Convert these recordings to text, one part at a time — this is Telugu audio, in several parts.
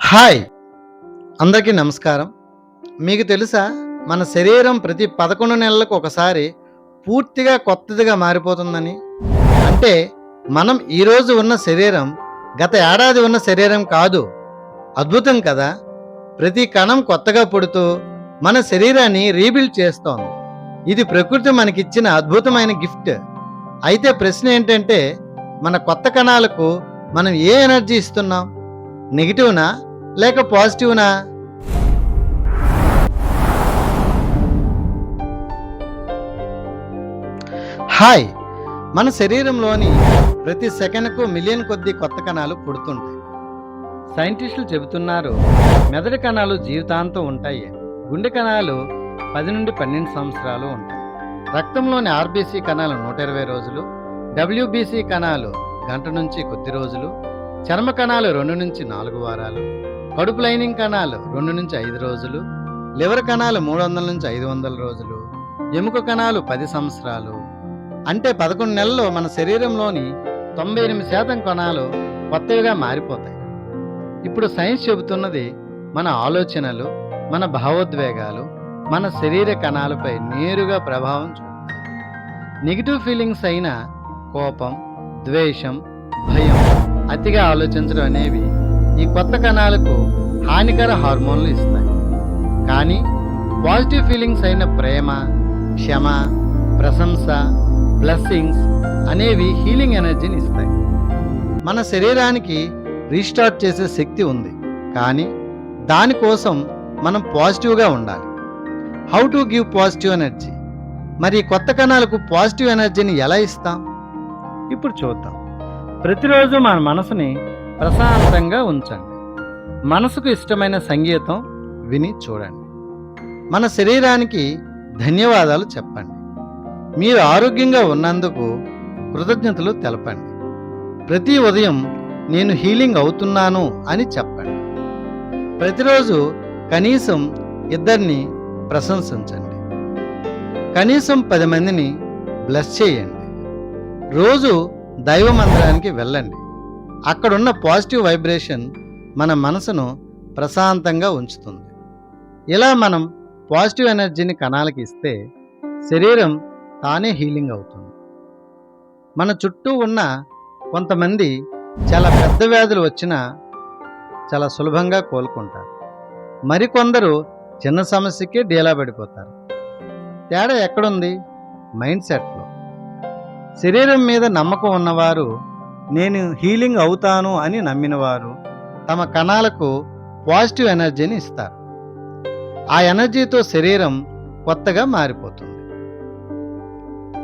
హాయ్. అందరికీ నమస్కారం. మీకు తెలుసా? మన శరీరం ప్రతి పదకొండు నెలలకు ఒకసారి పూర్తిగా కొత్తదిగా మారిపోతుందని. అంటే మనం ఈరోజు ఉన్న శరీరం గత ఏడాది ఉన్న శరీరం కాదు. అద్భుతం కదా? ప్రతి కణం కొత్తగా పుడుతూ మన శరీరాన్ని రీబిల్డ్ చేస్తోంది. ఇది ప్రకృతి మనకిచ్చిన అద్భుతమైన గిఫ్ట్. అయితే ప్రశ్న ఏంటంటే మన కొత్త కణాలకు మనం ఏ ఎనర్జీ ఇస్తున్నాం? నెగిటివ్నా? లేక పాజిటివ్నా? హాయ్! మన శరీరంలోని ప్రతి సెకండ్కు మిలియన్ కొద్ది కొత్త కణాలు పుడుతుంటాయి. సైంటిస్టులు చెబుతున్నారు మెదడు కణాలు జీవితాంతం ఉంటాయి. గుండె కణాలు పది నుండి పన్నెండు సంవత్సరాలు ఉంటాయి. రక్తంలోని ఆర్బీసీ కణాలు నూట ఇరవై రోజులు డబ్ల్యూబీసీ కణాలు గంట నుంచి కొద్ది రోజులు చర్మ కణాలు రెండు నుంచి నాలుగు వారాలు కడుపు లైనింగ్ కణాలు రెండు నుంచి ఐదు రోజులు లివర్ కణాలు మూడు వందల నుంచి ఐదు వందల రోజులు ఎముక కణాలు పది సంవత్సరాలు. అంటే పదకొండు నెలల్లో మన శరీరంలోని తొంభై ఎనిమిది శాతం కణాలు కొత్తవిగా మారిపోతాయి. ఇప్పుడు సైన్స్ చెబుతున్నది మన ఆలోచనలు మన భావోద్వేగాలు మన శరీర కణాలపై నేరుగా ప్రభావం చూపుతాయి. నెగిటివ్ ఫీలింగ్స్ అయిన కోపం ద్వేషం భయం అతిగా ఆలోచించడం అనేవి ఈ కొత్త కణాలకు హానికర హార్మోన్లు ఇస్తాయి కానీ పాజిటివ్ ఫీలింగ్స్ అయిన ప్రేమ క్షమ ప్రశంస బ్లెస్సింగ్స్ అనేవి హీలింగ్ ఎనర్జీని ఇస్తాయి. మన శరీరానికి రీస్టార్ట్ చేసే శక్తి ఉంది. కానీ దానికోసం మనం పాజిటివ్గా ఉండాలి. How to give positive energy? మరి కొత్త కణాలకు పాజిటివ్ ఎనర్జీని ఎలా ఇస్తాం? ఇప్పుడు చూద్దాం. ప్రతిరోజు మన మనసుని ప్రశాంతంగా ఉంచండి. మనసుకు ఇష్టమైన సంగీతం విని చూడండి. మన శరీరానికి ధన్యవాదాలు చెప్పండి. మీరు ఆరోగ్యంగా ఉన్నందుకు కృతజ్ఞతలు తెలపండి. ప్రతి ఉదయం నేను హీలింగ్ అవుతున్నాను అని చెప్పండి. ప్రతిరోజు కనీసం ఇద్దరిని ప్రశంసించండి. కనీసం పది మందిని బ్లెస్ చేయండి. రోజు దైవ మందిరానికి వెళ్ళండి. అక్కడున్న పాజిటివ్ వైబ్రేషన్ మన మనసును ప్రశాంతంగా ఉంచుతుంది. ఇలా మనం పాజిటివ్ ఎనర్జీని కణాలకి ఇస్తే శరీరం తానే హీలింగ్ అవుతుంది. మన చుట్టూ ఉన్న కొంతమంది చాలా పెద్ద వ్యాధులు వచ్చినా చాలా సులభంగా కోలుకుంటారు. మరికొందరు చిన్న సమస్యకే డీలా పడిపోతారు. తేడా ఎక్కడుంది? మైండ్ సెట్లో. శరీరం మీద నమ్మకం ఉన్నవారు నేను హీలింగ్ అవుతాను అని నమ్మినవారు తమ కణాలకు పాజిటివ్ ఎనర్జీని ఇస్తారు. ఆ ఎనర్జీతో శరీరం కొత్తగా మారిపోతుంది.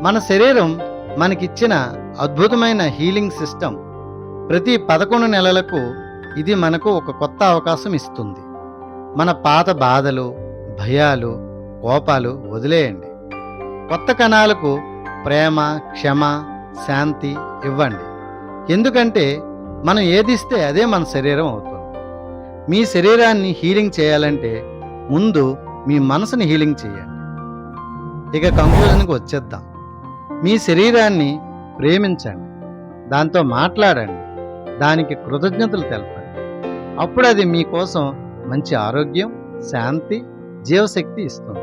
మన శరీరం మనకిచ్చిన అద్భుతమైన హీలింగ్ సిస్టమ్ ప్రతి పదకొండు నెలలకు ఇది మనకు ఒక కొత్త అవకాశం ఇస్తుంది. మన పాత బాధలు భయాలు కోపాలు వదిలేయండి. కొత్త కణాలకు ప్రేమ క్షమ శాంతి ఇవ్వండి. ఎందుకంటే మనం ఏదిస్తే అదే మన శరీరం అవుతుంది. మీ శరీరాన్ని హీలింగ్ చేయాలంటే ముందు మీ మనసుని హీలింగ్ చేయండి. ఇక కంక్లూజన్కి వచ్చేద్దాం. మీ శరీరాన్ని ప్రేమించండి. దాంతో మాట్లాడండి. దానికి కృతజ్ఞతలు తెలపండి. అప్పుడు అది మీకోసం మంచి ఆరోగ్యం శాంతి జీవశక్తి ఇస్తుంది.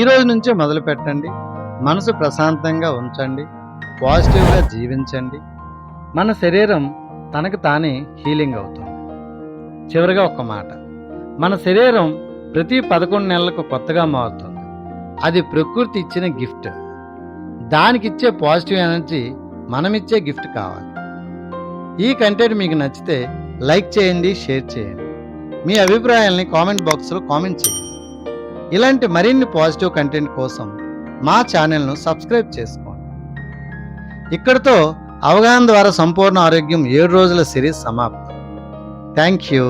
ఈ రోజు నుంచే మొదలు పెట్టండి మనసు ప్రశాంతంగా ఉంచండి పాజిటివ్గా జీవించండి. మన శరీరం తనకు తానే హీలింగ్ అవుతుంది. చివరిగా ఒక మాట. మన శరీరం ప్రతి పదకొండు నెలలకు కొత్తగా మారుతుంది. అది ప్రకృతి ఇచ్చిన గిఫ్ట్. దానికిచ్చే పాజిటివ్ ఎనర్జీ మనమిచ్చే గిఫ్ట్ కావాలి. ఈ కంటెంట్ మీకు నచ్చితే లైక్ చేయండి షేర్ చేయండి. మీ అభిప్రాయాల్ని కామెంట్ బాక్స్లో కామెంట్ చేయండి. ఇలాంటి మరిన్ని పాజిటివ్ కంటెంట్ కోసం మా ఛానల్ను సబ్స్క్రైబ్ చేసుకోండి. ఇక్కడితో అవగాహన ద్వారా సంపూర్ణ ఆరోగ్యం ఏడు రోజుల సిరీస్ సమాప్తం. Thank you.